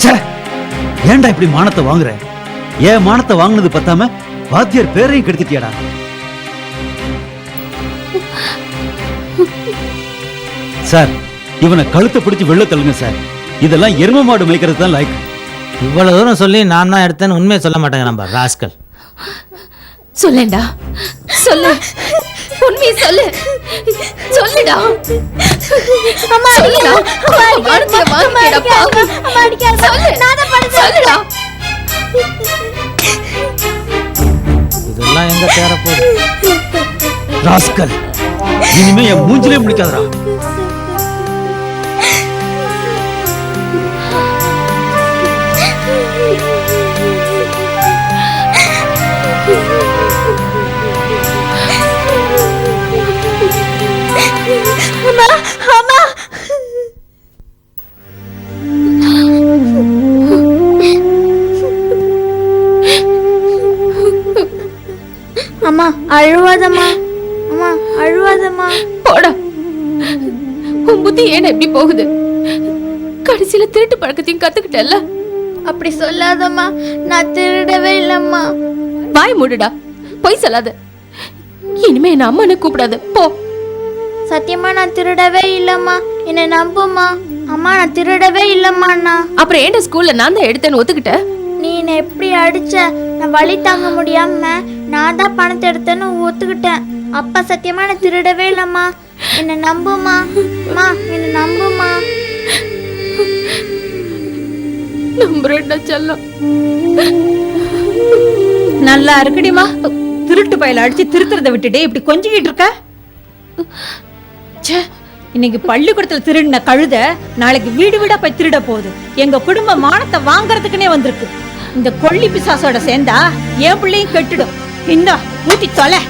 ச்சே ஏன்டா இப்படி மானத்தை வாங்குற? ஏன் மானத்தை வாங்குனது பத்தாம வாத்தியார் பேரையும் கெடுத்துட்டியாடா? சார் இவனை கழுத்தை பிடிச்சு வெள்ள தள்ளுங்க சார். இதெல்லாம் எரும மாடு மேய்க்கிறது தான் லைக் இவ்வளவு தூரம் சொல்லி நான் தான் எடுத்தேன்னு உண்மையை சொல்ல மாட்டேங்க நம்ம ராஸ்கல். சொல்லேன்டா. சொல்லு. உண்மையை சொல்லு. சொல்லுடா. அம்மா சொல்லுடா. மானத்தை வாங்கிக்கடா பாவி சொல்லு. சொல்லுடா. இதெல்லாம் எங்க தேர போகுது ராஸ்கல் இனிமே என் மூஞ்சிலே முடிக்காதடா. அம்மா. அழுவாதம்மா. அம்மா அழுவாதம்மா. போடா. உன் புத்தி ஏன் எப்படி போகுது? கடைசியில திருட்டு பழக்கத்தையும் கத்துக்கிட்டல்ல? அப்படி சொல்லாதம்மா. நான் திருடவே இல்லம்மா. வாய் மூடுடா. பொய் சொல்லாத. இனிமே என்ன அம்மான்னு கூப்பிடாத. போ. சத்தியமா நான் திருடவே இல்லம்மா. என்னை நம்புமா அம்மா நான் திருடவே இல்லம்மா அண்ணா அப்புறம் ஏன்டா ஸ்கூல்ல நான் தான் எடுத்தேன்னு ஒத்துக்கிட்ட? நீ என்னை எப்படி அடிச்ச? நான் வழி தாங்க முடியாம நான் தான் பணத்தை எடுத்தேன்னு ஒத்துக்கிட்டேன் அப்பா சத்தியமா நான் திருடவே இல்லம்மா. என்னை நம்புமா அம்மா என்னை நம்புமா நம்புறேன்டா செல்லம். நல்லா இருக்குடிமா திருட்டு பயல அடிச்சு திருத்துறத விட்டுட்டு இப்படி கொஞ்சிக்கிட்டு இருக்க? ச்சே இன்னைக்கு பள்ளிக்கூடத்துல திருடின கழுத நாளைக்கு வீடு வீடா போய் திருட போகுது. எங்க குடும்ப மானத்தை வாங்குறதுக்குனே வந்திருக்கு. இந்த கொள்ளி பிசாசோட சேர்ந்தா என் பிள்ளையும் கெட்டுடும். இந்த ஊத்தி தொலை.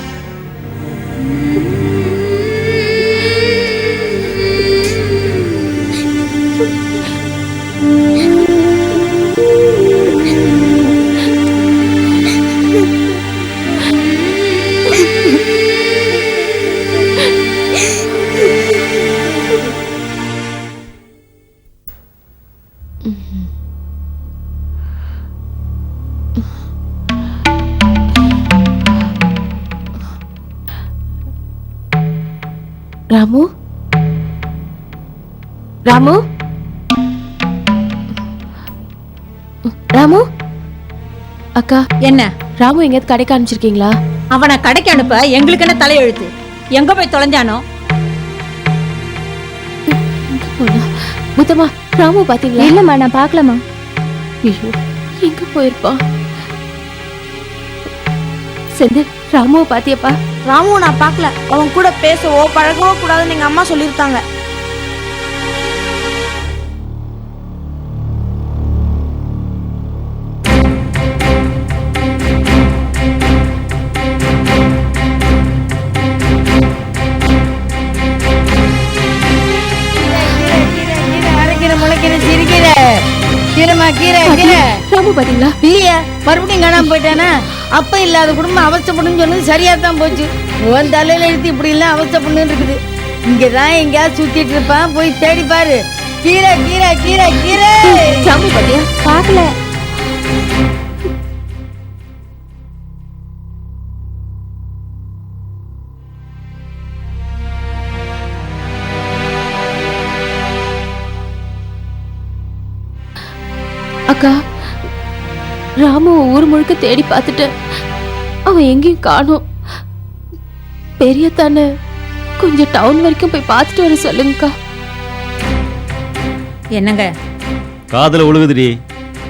ராமு? அக்கா என்ன? ராமு எங்கேயாவது கடைக்கு அனுப்பிச்சிருக்கீங்களா? அவனை கடைக்கு அனுப்ப எங்களுக்கு என்ன தலையெழுத்து? எங்க போய் தொலைஞ்சானோ? முத்தம்மா ராமு பாத்தீங்களா? இல்லம்மா நான் பார்க்கலம்மா. ஐயோ எங்க போயிருப்பான் செந்தில் ராமுவை பாத்தியப்பா? ராமு நான் பார்க்கல. அவன் கூட பேசவோ பழகவோ கூடாதுன்னு எங்க அம்மா சொல்லியிருக்காங்க. கீரை கீரை. ராமு பாத்தீங்களா? இல்லையா மறுபடியும் காணாம போயிட்டானா? அப்ப இல்லாத குடும்பம் அவஸ்தைப்படுன்னு சொன்னது சரியா தான் போச்சு. உன் தலையில எழுத்து இப்படி எல்லாம் அவஸ்தைப்படுன்னு இருக்குது. இங்கதான் எங்கேயாவது சுத்திட்டு இருப்பான். போய் தேடி பாரு. கீரை கீரை கீரை கீரை. ராமு பாத்தியா பார்க்கல. அக்கா ராமு ஊர் முழுக்க தேடி பார்த்துட்டு அவன் எங்கேயும் காணோம். பெரிய தானே கொஞ்சம் டவுன் வரைக்கும் போய் பார்த்துட்டு வர சொல்லுங்கக்கா. என்னங்க? காதுல உழுகுதுடி.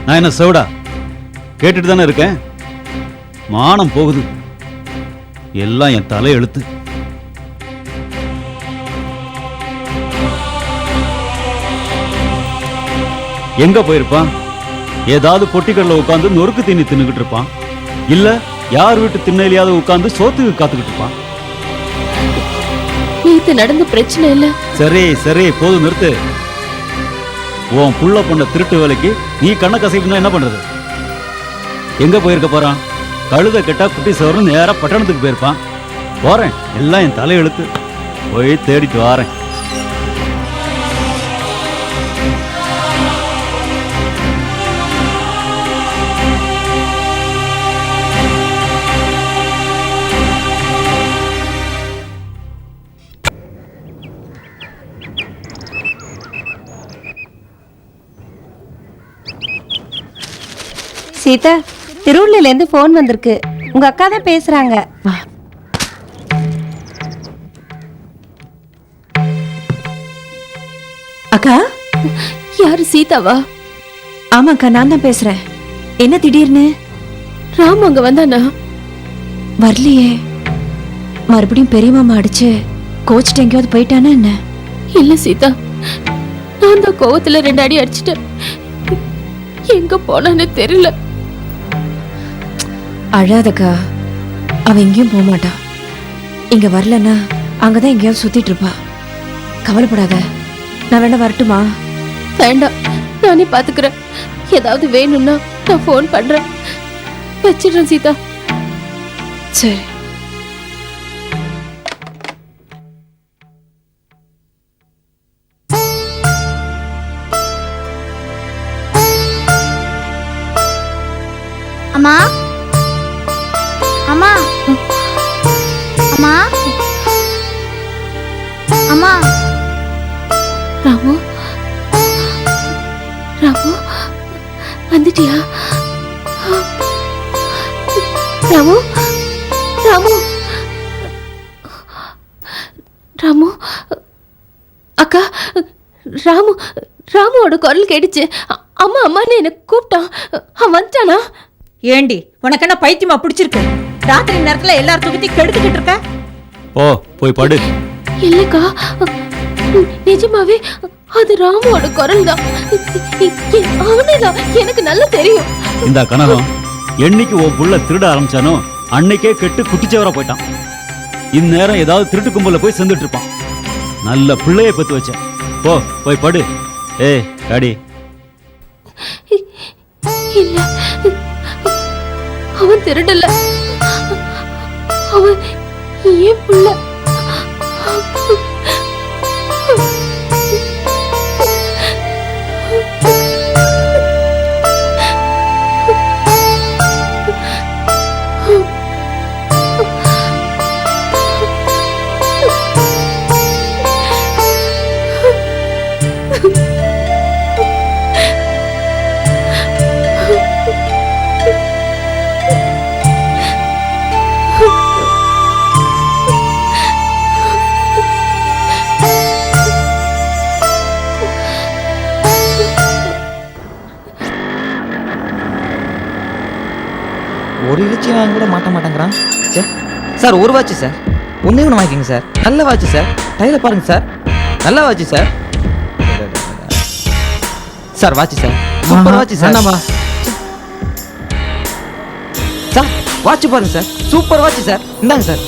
நான் என்ன சவுடா? கேட்டுட்டு தானே இருக்கேன். மானம் போகுது. எல்லாம் என் தலை எழுத்து. எங்க போயிருப்பான்? ஏதாவது பொட்டிக்கடல உட்காந்து நொறுக்கு தீனி தின்னுகிட்டு இருப்பான். இல்ல யார் வீட்டு திண்ணையிலையாவது உட்காந்து சோத்துக்கு காத்துக்கிட்டு இருப்பான். நேத்து நடந்த பிரச்சனை இல்ல? சரி சரி போதும் நிறுத்து. உன் புள்ள பொண்ண திருட்டு வேலைக்கு நீ கண்ண கசைப்புனா என்ன பண்றது? எங்க போயிருக்க போறான்? கழுத கெட்டா குட்டி சவரன் நேரா பட்டணத்துக்கு போயிருப்பான். போறேன் எல்லாம் என் தலையெழுத்து. போய் தேடிட்டு வாரேன். சீதா திருவள்ளூர்ல இருந்து ஃபோன் வந்திருக்கு. உங்க அக்கா தான் பேசுறாங்க. அக்கா? யாரு சீதாவா? ஆமாக்கா நான் தான் பேசுறேன். என்ன திடீர்னு? ராமு அங்க வந்தானா? வரலையே. மறுபடியும் பெரிய மாமா அடிச்சு கோச்சிட்டு எங்கேயாவது போயிட்டானா என்ன? இல்ல சீதா நான் தான் கோவத்துல ரெண்டு அடி அடிச்சிட்டேன். எங்க போனான்னு தெரியல. அழாதக்கா. அவ எங்கேயும் போக மாட்டா இங்க வரலன்னா அங்கதான் எங்கேயாவது சுத்திட்டு இருப்பா. கவலைப்படாத. நான் வேணா வரட்டுமா? வேண்டாம். நானே பாத்துக்கிறேன். ஏதாவது வேணும்னா நான் ஃபோன் பண்றேன். வச்சிடுறேன் சீதா. சரி. அ- அம்மா அம்மான்னு என்ன கூப்பிட்டான் அவன் வந்துட்டானா? ஏண்டி உனக்கு என்ன பைத்தியமா பிடிச்சிருக்கு? ராத்திரி நேரத்துல எல்லாரும் தூக்கத்தி கெடுத்துக்கிட்டு இருக்க? ஓ போய் படு. இல்லக்கா நிஜமாவே அது ராமுவோட குரல் தான் அவனே தான் எனக்கு நல்லா தெரியும். இந்த கனகம் என்னைக்கு உன் புள்ள திருட ஆரம்பிச்சானோ அன்னைக்கே கெட்டு குட்டிச்சவரா போயிட்டான். இந்நேரம் ஏதாவது திருட்டு கும்பல போய் சேர்ந்துட்டு இருப்பான். நல்ல பிள்ளைய பெத்து வச்சேன். போ போய் படு. ஏய் டாடி. இல்ல. அவன் திருடல. அவன் ஏன் புள்ள? சார் ஒரு வாட்ச் சார். ஒன்றே ஒன்று வாங்கிக்கோங்க சார். நல்ல வாட்ச் சார். டைல பாருங்க சார். நல்ல watch sir. Sir watch sir. Super watch sir. Sir watch பாருங்க சார். Super watch sir. இந்தாங்க sir.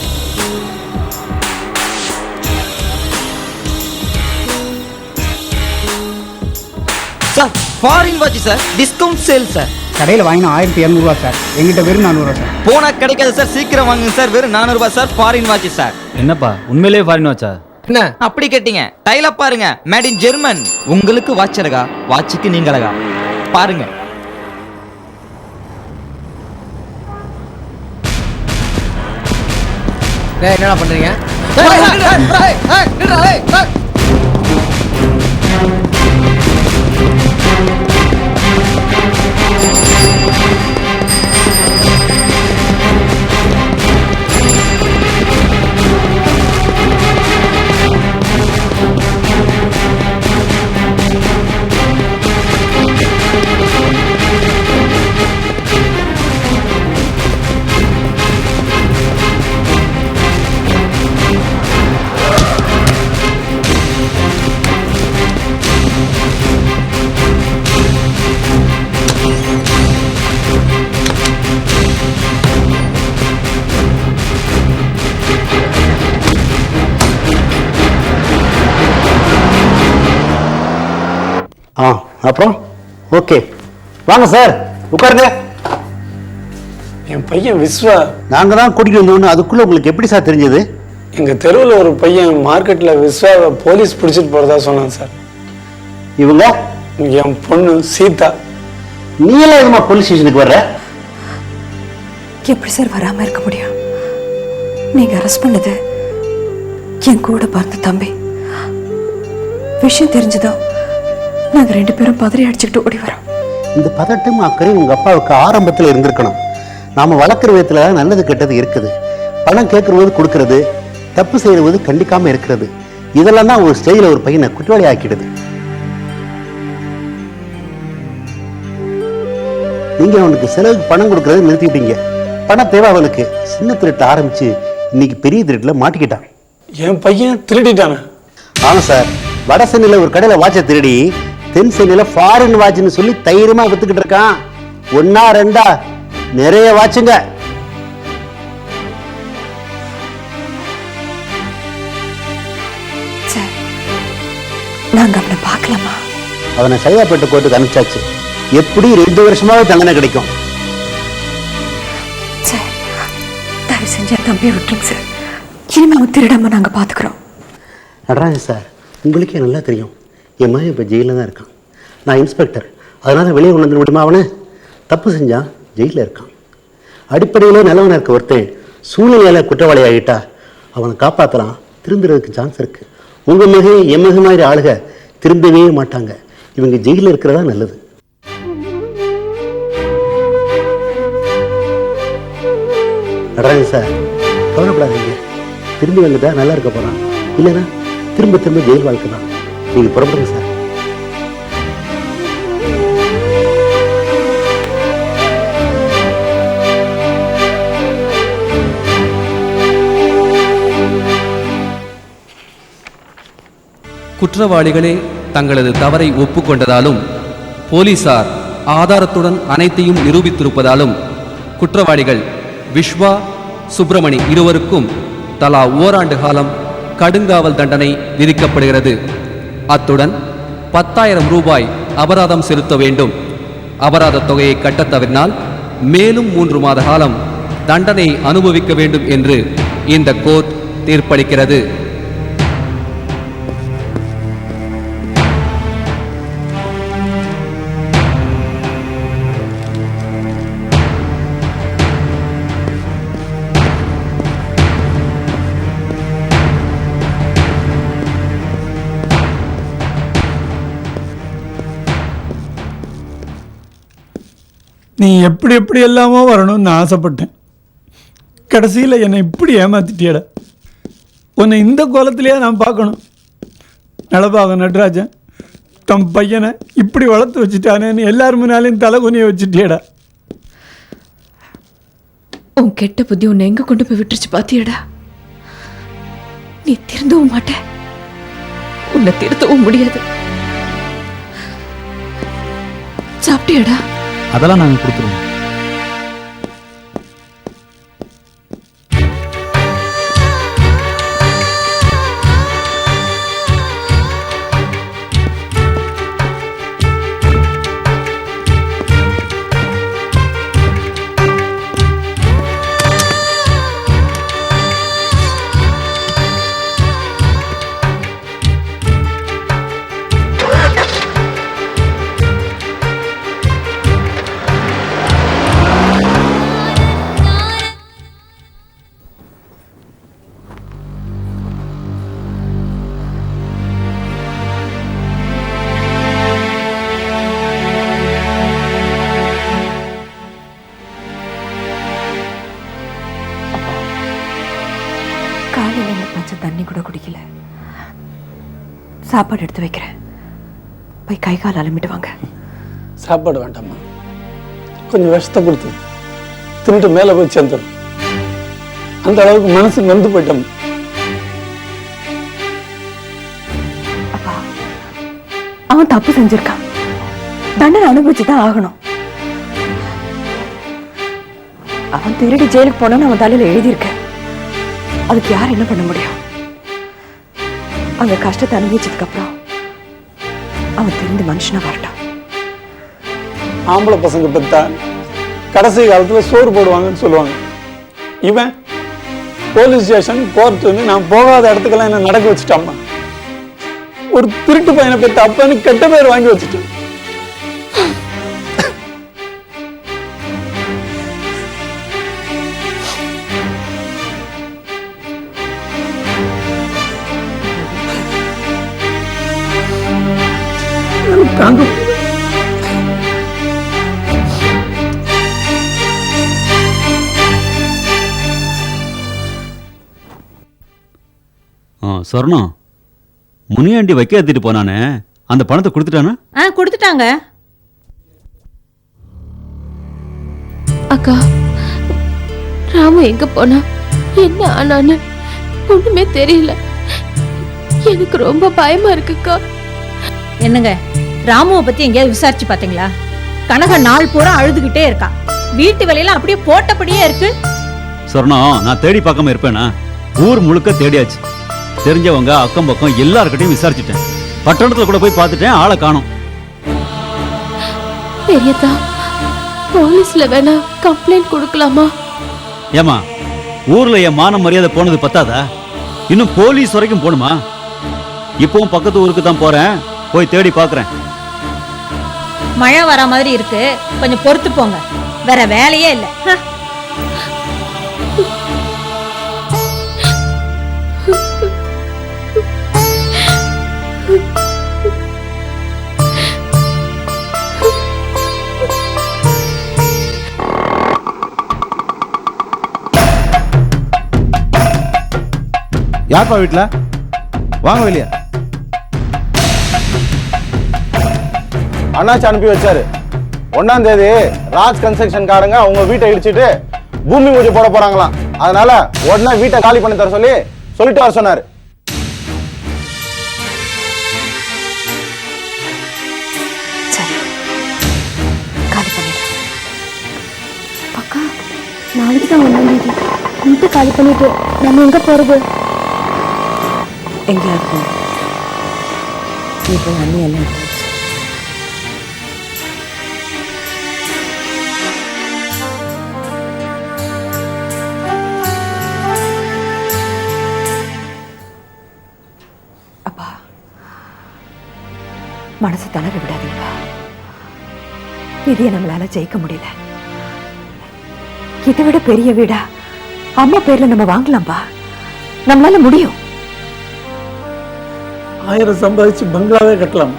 Sir foreign watch sir. Discount sale sir. கடையில் வாங்கினா ஆயிரத்தி இரநூறுவா சார் எங்கிட்ட வெறும் நானூறுவா சார் போனா கிடைக்காது சார் சீக்கிரம் வாங்குங்க சார் வெறும் நானூறுபா சார் ஃபாரின் வாட்ச் சார் என்னப்பா உண்மையிலேயே ஃபாரின் வச்சா என்ன அப்படி கேட்டீங்க டைல பாருங்க மேட் இன் ஜெர்மன் உங்களுக்கு வாட்ச் அழகா வாட்சுக்கு நீங்க அழகா பாருங்க என்னடா பண்ணுறீங்க Let's go. அப்புறம்? ஓகே வாங்க சார் உட்காருங்க. என் பையன் விஸ்வா. நாங்க தான் கூட்டிட்டு வந்தோம்னு அதுக்குள்ள உங்களுக்கு எப்படி சார் தெரிஞ்சது? எங்க தெருவில் ஒரு பையன் மார்க்கெட்ல விஸ்வாவை போலீஸ் பிடிச்சிட்டு போறதா சொன்னான் சார் இவங்க? என் பொண்ணு சீதா. நீ எல்லாம் எதுமா போலீஸ் ஸ்டேஷனுக்கு வர்ற? எப்படி சார் வராம இருக்க முடியும்? நீங்க அரெஸ்ட் பண்ணது என் கூட பிறந்த தம்பி. விஷயம் தெரிஞ்சதும் நாங்க ரெண்டு பேரும் பதறி அடிச்சுக்கிட்டு ஓடி வரோம். இந்த பதட்டம் அக்கறை உங்க அப்பாவுக்கு ஆரம்பத்துல இருந்திருக்கணும். நாம வளர்க்குற விதத்துல நல்லது கெட்டது இருக்குது. பணம் கேட்கறது கொடுக்கறது தப்பு செய்யறது கண்டிக்காம இருக்கிறது. இதெல்லாம் தான் ஒரு ஸ்டேஜில் ஒரு பையனை குற்றவாளி ஆக்கிடுது. நீங்க அவனுக்கு செலவுக்கு பணம் கொடுக்கறதை நிறுத்திட்டீங்க. பண தேவை அவனுக்கு சின்ன திருட்டு ஆரம்பிச்சு இன்னைக்கு பெரிய திருட்டுல மாட்டிக்கிட்டான். என் பையன் திருடிட்டானே. ஆமா சார். வட சென்னையில ஒரு கடையில வாட்சை திருடி தென் சென்னையில ஃபாரின் வாட்ச்னு சொல்லி தைரியமா வித்துக்கிட்டு இருக்கான். ஒன்னா ரெண்டா? நிறைய வாட்சுங்க சார் நாங்க அவனை பார்க்கலாமா? அவனை சைதாப்பேட்டை கோர்ட்டுக்கு அனுப்பிச்சாச்சு. எப்படி ரெண்டு வருஷமாவே தண்டனை கிடைக்கும்? சார் தயவு செஞ்சு என் தம்பியை விட்டுருங்க சார். இனிமே அவன் திருடாம நாங்க பாத்துக்கிறோம். நடராஜன் சார் உங்களுக்கே நல்லா தெரியும். என் மகன் இப்போ ஜெயிலில் தான் இருக்கான். நான் இன்ஸ்பெக்டர் அதனால் வெளியே கொண்டு வந்து விடுமா அவனை? தப்பு செஞ்சான் ஜெயிலில் இருக்கான். அடிப்படையில் நல்லவனாக இருக்க ஒருத்தன் சூழ்நிலையில் குற்றவாளி ஆகிட்டா அவனை காப்பாற்றலாம் திருந்துறதுக்கு சான்ஸ் இருக்கு. உங்கள் மகன் என் மகன் மாதிரி ஆளுக திரும்பவே மாட்டாங்க. இவங்க ஜெயிலில் இருக்கிறதா நல்லது. நடராஜன் சார் கவலைப்படாதீங்க. திரும்பி வந்துட்டா நல்லா இருக்க போகிறான் இல்லைன்னா திரும்ப திரும்ப ஜெயில் வாழ்க்கை தான். நீங்கள் புறப்படுங்க சார். குற்றவாளிகளே தங்களது தவறை ஒப்புக்கொண்டதாலும் போலீசார் ஆதாரத்துடன் அனைத்தையும் நிரூபித்திருப்பதாலும் குற்றவாளிகள் விஸ்வா சுப்பிரமணி இருவருக்கும் தலா ஓராண்டு காலம் கடுங்காவல் தண்டனை விதிக்கப்படுகிறது. அத்துடன் பத்தாயிரம் ரூபாய் அபராதம் செலுத்த வேண்டும். அபராத தொகையை கட்டத் தவறினால் மேலும் மூன்று மாத காலம் தண்டனை அனுபவிக்க வேண்டும் என்று இந்த கோர்ட் தீர்ப்பளிக்கிறது. நீ எப்படி எப்படி எல்லாமோ வரணும்னு ஆசைப்பட்டேன். கடைசியில் என்னை இப்படி ஏமாத்திட்டியட. உன்னை இந்த கோலத்திலேயே நான் பார்க்கணும். நடப்பாக நட்ராஜன் தம் பையனை இப்படி வளர்த்து வச்சுட்டானேன்னு எல்லார் முன்னாலையும் தலை குனிய வச்சுட்டியடா. உன் கெட்ட புத்தி உன்னை எங்கே கொண்டு போய் விட்டுருச்சு பாத்தியடா? நீ திருந்தவும் மாட்ட. உன்னை திருத்தவும் முடியாது. சாப்பிட்டியாடா? அதெல்லாம் நாங்கள் கொடுத்துருவோம். சாப்பாடு எடுத்து வைக்கிறேன். போய் கை கால் அலம்பிட்டு வாங்க. சாப்பாடு வேண்டாம்மா. கொஞ்சம் விஷத்தை கொடுத்து திருட்டு மேலே போய் சேர்ந்துடும் அந்த அளவுக்கு மனசு நொந்து போயிட்டோம் அப்பா அவன் தப்பு செஞ்சிருக்கான். தண்டனை அனுபவிச்சு தான் ஆகணும். அவன் திருடி ஜெயிலுக்கு போனான்னு அவன் தலையில எழுதியிருக்க அதுக்கு யார் என்ன பண்ண முடியும்? அந்த கஷ்டத்தை அனுபவிச்சதுக்கு அப்புறம் அவன் தெரிந்து மனுஷனா வரட்டான் ஆம்பளை பசங்க பார்த்தா கடைசி காலத்துல சோறு போடுவாங்கன்னு சொல்லுவாங்க. இவன் போலீஸ் ஸ்டேஷன் கோர்ட்டுன்னு நான் போகாத இடத்துக்கெல்லாம் என்ன நடக்க வச்சுட்டாம்மா? ஒரு திருட்டு பையனை பெத்த அப்பன்னு கெட்ட பேர் வாங்கி வச்சுட்டேன். சொர்ணம்? முனியாண்டி வைக்க ஏற்றிட்டு போனானே அந்த பணத்தை கொடுத்துட்டானா? ஆ கொடுத்துட்டாங்க. அக்கா ராமு எங்க போனா? என்ன ஆனான்னு ஒண்ணுமே தெரியல. எனக்கு ரொம்ப பயமா இருக்குக்கா. என்னங்க ராமுவை பத்தி எங்கேயாவது விசாரிச்சு பாத்தீங்களா கனக நாள் பூரா அழுதுகிட்டே இருக்கா. வீட்டு வேலையெல்லாம் அப்படியே போட்டபடியே இருக்கு. சொர்ணம் நான் தேடி பார்க்காம இருப்பேனா? ஊர் முழுக்க தேடியாச்சு. தெரிஞ்சவங்க அக்கம் பக்கம் எல்லார்கிட்டையும் விசாரிச்சுட்டேன். பட்டணத்துல கூட போய் பார்த்துட்டேன் ஆளை காணோம். பெரியதா போலீஸ்ல வேணா கம்ப்ளைண்ட் கொடுக்கலாமா? ஏமா ஊர்ல என் மான மரியாதை போனது பத்தாதா? இன்னும் போலீஸ் வரைக்கும் போகணுமா? இப்பவும் பக்கத்து ஊருக்கு தான் போறேன் போய் தேடி பார்க்கறேன். மழை வர மாதிரி இருக்கு கொஞ்சம் பொறுத்து போங்க. வேற வேலையே இல்ல. யார்ப்பா வீட்டில் வாங்க வெளியே. அண்ணாச்சி அனுப்பி வச்சாரு. ஒன்னாம் தேதி ராஜ் கன்ஸ்ட்ரக்ஷன் காரங்க அவங்க வீட்டை இடிச்சிட்டு பூமி பூஜை போட போறாங்களாம். அதனால உடனே வீட்டை காலி பண்ணி தர சொல்லி சொல்லிட்டு வர சொன்னாரு. காலி நாளைக்கு தான் ஒன்றாம் தேதி. வீட்டை காலி பண்ணிட்டு நம்ம எங்க போறது? எங்கேயாவது போ நீ போய் அண்ணி எல்லாம் அப்பா மனசு தளர விடாதீங்கப்பா. இதையை நம்மளால ஜெயிக்க முடியல. இதை விட பெரிய வீடா அம்மா பேர்ல நம்ம வாங்கலாம்ப்பா. நம்மளால முடியும். ஆயிரம் சம்பாதிச்சு பங்களாவே கட்டலாம்.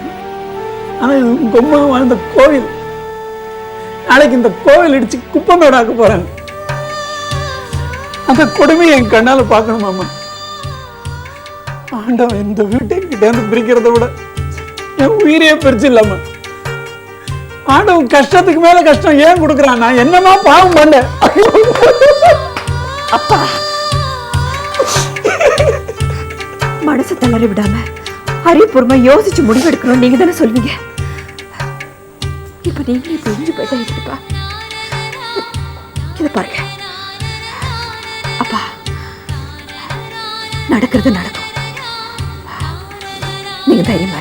ஆனா இது உங்க அம்மா வாழ்ந்த கோவில். நாளைக்கு இந்த கோவில் இடிச்சு குப்பமேடாக்க போறாங்க. அந்த கொடுமையை என் கண்ணால பார்க்கணும் மாமா. ஆண்டவன் இந்த வீட்டை கிட்டே இருந்து பிரிக்கிறத விட என் உயிரையே பிரிச்சு இல்லாம. ஆண்டவன் கஷ்டத்துக்கு மேல கஷ்டம் ஏன் கொடுக்குறான்? நான் என்னமா பாவம் பண்ணேன்? அப்பா. மனசு தளர விடாம. அறிவுபூர்வமா யோசிச்சு முடிவெடுக்கணும் நீங்க தானே சொல்லுவீங்க இப்ப நீங்க இப்ப இஞ்சி போயிட்டா எப்படிப்பா இதை பாருங்க. அப்பா நடக்கிறது நடக்கும். நீங்க தைரியமா